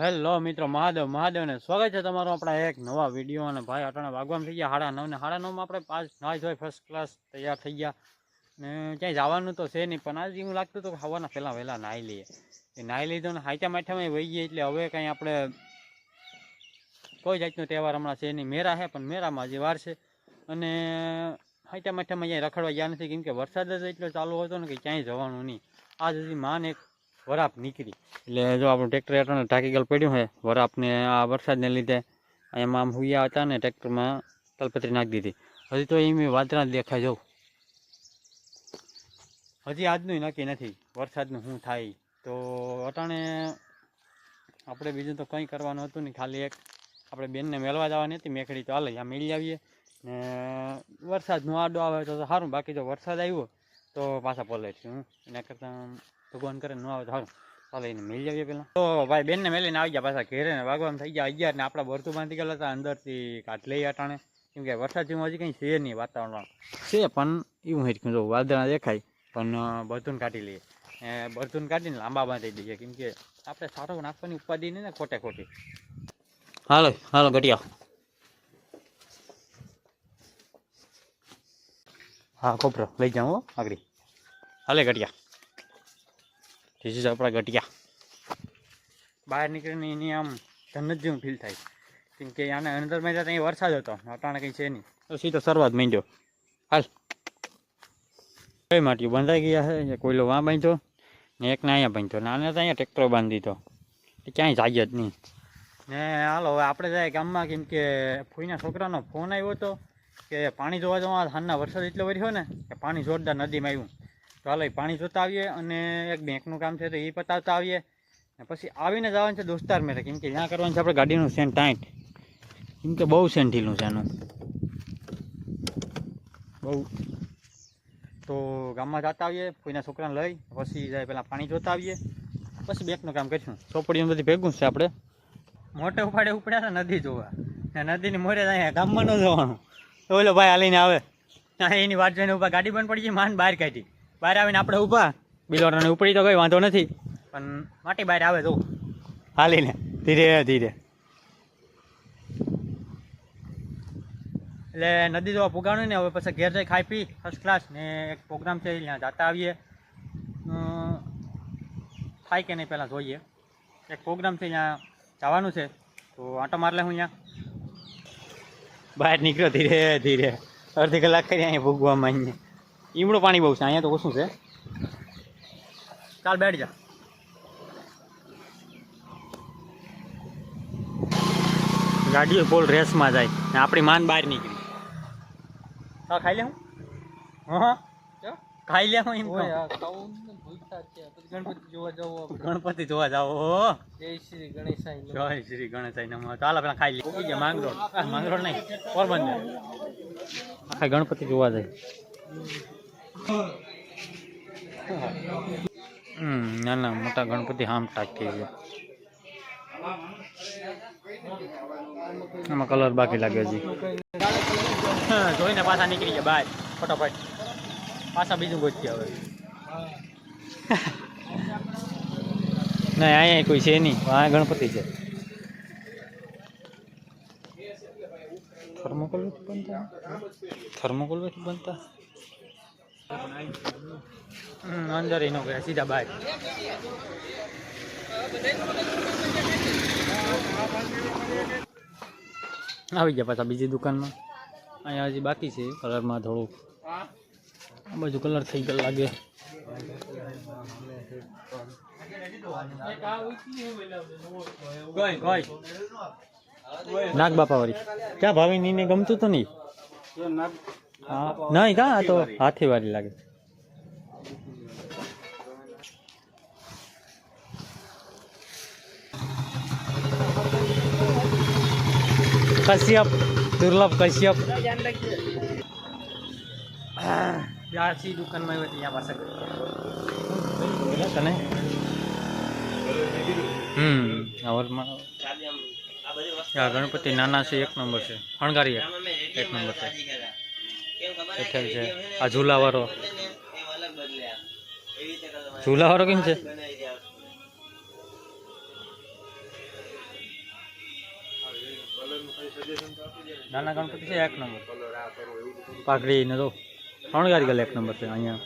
Hello મિત્રો, મહાદેવ, મહાદેવને સ્વાગત છે તમારો આપણા એક નવા વીડિયો અને ભાઈ અટાણે વાગવામાં થઈ ગયા સાડા નવ ને સાડા નવમાં આપણે પાંચ, નાઈ ધોઈ ફર્સ્ટ ક્લાસ તૈયાર થઈ ગયા. ને ક્યાંય જવાનું તો છે નહીં, પણ આજે એવું લાગતું હતું કે હવાના પહેલાં વહેલા નાહી લઈએ. એ નાહી લીધો ને હાચા માઠામાં વહી ગયા એટલે હવે કાંઈ આપણે કોઈ જાતનો તહેવાર હમણાં છે નહીં. મેરા છે પણ મેરામાં હજી વાર છે. અને હાચા માઠામાં અહીંયા રખડવા ગયા નથી, કેમ કે વરસાદ જ એટલો ચાલુ હતો ને કે ક્યાંય જવાનું નહીં. આજ હજી માન એક વરાપ નીકળી. એટલે જો આપણું ટ્રેક્ટર હેઠળ ઢાંકી ગયેલ પડ્યું છે વરાપને આ વરસાદને લીધે એમાં આમ હુયા હતા ને ટ્રેક્ટરમાં તલપત્રી નાખી દીધી. હજી તો એમ વાદળા જ દેખાય જવું હજી આજનું નક્કી નથી, વરસાદનું શું થાય. તો અટાણે આપણે બીજું તો કંઈ કરવાનું હતું નહીં, ખાલી એક આપણે બેનને મેળવા જવાની હતી, મેખડી તો હાલે, આ મેળી આવીએ. ને વરસાદનું આડો આવે તો સારું, બાકી જો વરસાદ આવ્યો. તો પાછા પલટશું હું. એના કરતાં ભગવાન કરે ન આવે તો સારું ચાલો, એને મેળી આવીએ પહેલાં તો ભાઈ બેનને મેલીને આવી ગયા પાછા ઘેરે ને વાગવામાં થઈ ગયા. અગિયાર ને આપણા બરતું બાંધી ગયેલા હતા, અંદરથી કાટ લઈ અટાણે. કેમ કે વરસાદ હજી કંઈ છે નહીં વાતાવરણ છે, પણ એવું હેઠું જો વાદળા દેખાય, પણ બધું કાઢી લઈએ. એ બરતું કાઢીને લાંબા બાંધી દઈએ, કેમ કે આપણે સારો નાખવાની ઉપાધિ નહીં ને ખોટે ખોટી. હાલો હાલો, ઘટિયા. હા ખોપરો લઈ હો, આગળ. હાલે ઘટિયા ધીસ ઇઝ આપણા ઘટિયા બહાર નીકળીને એની આમ જન્નત જેવું ફીલ થાય. કેમ કે આને અંદર મેં ત્યાં વરસાદ હતો, અટાણે કંઈ છે નહીં. તો સીધો શરૂઆત માંડ્યો. હાલ. કઈ માટી બંધાઈ ગયા છે? કોઈલો વાં બાંધ્યો, ને એકને અહીંયા બાંધ્યો, ને આને તો અહીંયા ટ્રેક્ટર બાંધી દીધો. ક્યાંય જાય જ નહીં. ને હાલો, હવે આપણે જાય ગામમાં, કેમ કે ફૂઈના છોકરાનો ફોન આવ્યો હતો કે પાણી જોવા જવા હાલના વરસાદ એટલો વર્યો ને કે પાણી જોરદાર નદીમાં આવ્યું. તો હાલ પાણી જોતા આવીએ અને એક બેંકનું કામ છે તો એ પતાવતા આવીએ. ને પછી આવીને જવાનું છે દોસ્તાર મેરે કેમ કે ત્યાં કરવાનું છે આપણે ગાડીનું સેન્ટ ટાઈટ. કેમ કે બહુ સેન્ટીલું છે એનું. બહુ. તો ગામમાં જતા આવીએ, કોઈના છોકરાને લઈ, પછી જાય પહેલાં પાણી જોતા આવીએ. પછી બેંકનું કામ કરીશું. ચોપડીનું બધી ભેગું છે આપણે. મોટે ઉપાડે ઉપડ્યા નદી જોવા. ને નદીની મોરે અહીંયા ગામમાં ન જવાનું. ઓલો ભાઈ હાલીને આવે. એની વાત જોઈને ઊભા. ગાડી બંધ પડી ગઈ, માન બહાર કાઢી. બહાર આવીને આપણે ઊભા. બિલોરાને ઉપડી તો કંઈ વાંધો નથી. પણ માટી બહાર આવે તો. હાલીને, ધીરે ધીરે. એટલે નદી જોવા પુગાણું ને, હવે પછી ઘેર જઈ ખાઈ પી ફર્સ્ટ ક્લાસ ને એક પ્રોગ્રામ છે, ત્યાં જતા આવીએ. થાય કે નહીં પહેલાં જોઈએ. એક પ્રોગ્રામ છે, ત્યાં જવાનું છે. તો આંટો મારલે હું અહીંયા બહાર નીકળ્યો ધીરે ધીરે. અડધી કલાક કરી અહીંયા ભૂગવામાં અહીંયા ઈમડું પાણી બહુ છે, અહીંયા તો ઓછું છે. ચાલ બેઠ જા. ગાડીઓ ફૂલ રેસમાં જાય. ને આપણી માન બહાર નીકળી. હા, ખાઈ લે હું. હા ખાઈ લે હું એમ. ગણપતિ જોવા જવું જય શ્રી ગણેશાય જય શ્રી ગણેશાઈ નમઃ. ચાલો પેલા ખાઈ લે ગયા માંગરોળ. માંગરોળ નહીં પોરબંદર. આખા ગણપતિ જોવા જાય. હમ ના ના મોટા ગણપતિ હામ ટાકી છે આમાં કલર બાકી લાગે હા, જોઈને પાછા નીકળી ગયા બહાર ફટાફટ. પાછા બીજું ગોતી હવે. નહીં અહીંયા કોઈ છે નહીં. આ ગણપતિ છે. થર્મોકોલ બનતા? થર્મોકોલ બનતા? હમ, અંદર એનો ગયા સીધા બહાર. આવી ગયા પાછા બીજી દુકાનમાં. અહીંયા હજી બાકી છે કલરમાં થોડુંક. આ બાજુ કલર થઈ ગયો લાગે. કોઈ કોઈ નાગ બાપા વાળી. ક્યાં ભાવી નીને ગમતું તો નહીં નહીં કા? તો હાથી વાળી લાગે. કશ્યપ દુર્લભ કશ્યપ. દુકાનમાં તને? હમ આ વર્ગમાં આ ગણપતિ નાના છે, એક નંબર છે. અણગારીયા એક નંબર છે. આ ઝૂલાવાળો ઝૂલાવાળો કેમ છે? નાના ગણપતિ છે, એક નંબર. પાઘડી ને તો શણગારી ગયેલા એક નંબર છે, અહીંયા.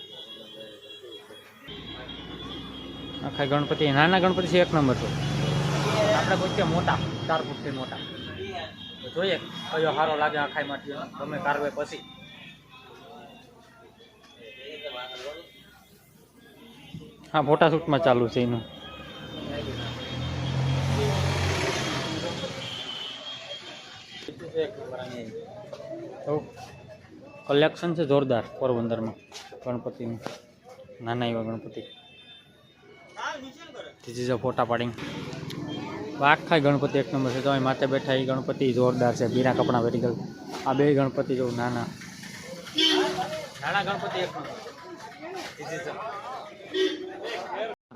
આખા ગણપતિ, નાના ગણપતિ છે એક નંબર છે. આપણે પૂછીએ મોટા, ચાર ફૂટથી મોટા. જોઈએ કયો સારો લાગે આખાઈમાંથી તમે કારવે પછી. હા, ફોટા શૂટમાં ચાલુ છે એનું. કલેક્શન છે જોરદાર પોરબંદરમાં ગણપતિનું. નાના એવા ગણપતિ. ત્રીજી જો ફોટા પાડીને આખા ગણપતિ એક નંબર છે. તો અહીં માથે બેઠા એ ગણપતિ જોરદાર છે. બીના કપડા વેરી ગયેલ. આ બે ગણપતિ જો નાના. નાના ગણપતિ એક નંબર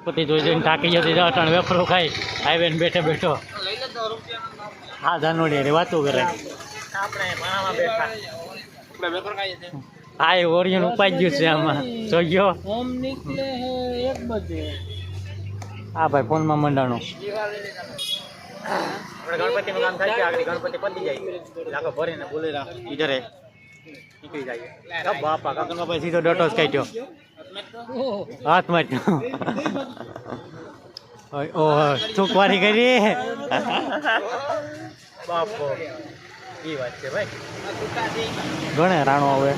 ગણપતિ જતી જો અટાણ વેફરો ખાઈ હાઈવે બેઠે બેઠો. હા જાનવડી રે વાતો કરે. હા, એ ઓરિયન ઉપાઈ ગયું છે આમાં. જોઈ ગયો? હે ભાઈ ફોનમાં મંડાણો. ગણપતિ નું કામ થાય છે આગળ ગણપતિ પતી જાય. લાગો ભરીને બોલી ઈધરે નીકળી જાય. બાપા કાકા બાપા સીધો ડટો જ કાઢ્યો હાથ ઓય, ઓહો ચૂકવારી કરી. બાપો. એ વાત છે ભાઈ. ઘણે રાણો હવે.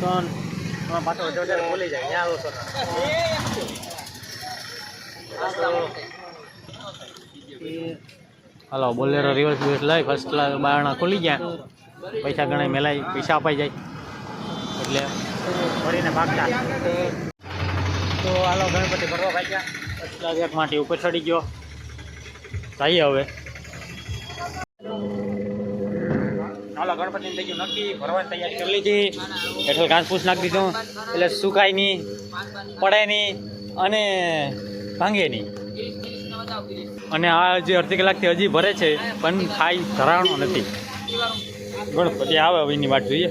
ત્રણ પાછો વધારે બોલી જાય ત્યાં આવો હલો બોલેરો રિવર્સ બિવર્સ લઈ ફર્સ્ટ ક્લાસ બારણા ખુલી ગયા. પૈસા ગણાય મેલાય પૈસા અપાઈ જાય. એટલે ફરીને ભાગતા. તો હાલો ગણપતિ ભરવા ભાગ્યા. ફર્સ્ટ ક્લાસ એક માટે ઉપર ચડી ગયો. જઈએ હવે. હાલો ગણપતિને થઈ ગયું. નક્કી ભરવાની તૈયારી કરી લીધી હેઠળ ઘાસ ફૂસ નાખી દીધું. એટલે સુકાય નહીં પડે નહીં અને ભાંગે નહીં. અને આ જે અડધી કલાકથી હજી ભરે છે, પણ ખાઈ ધરાણો નથી. ગણપતિ આવે હવે એની વાત જોઈએ.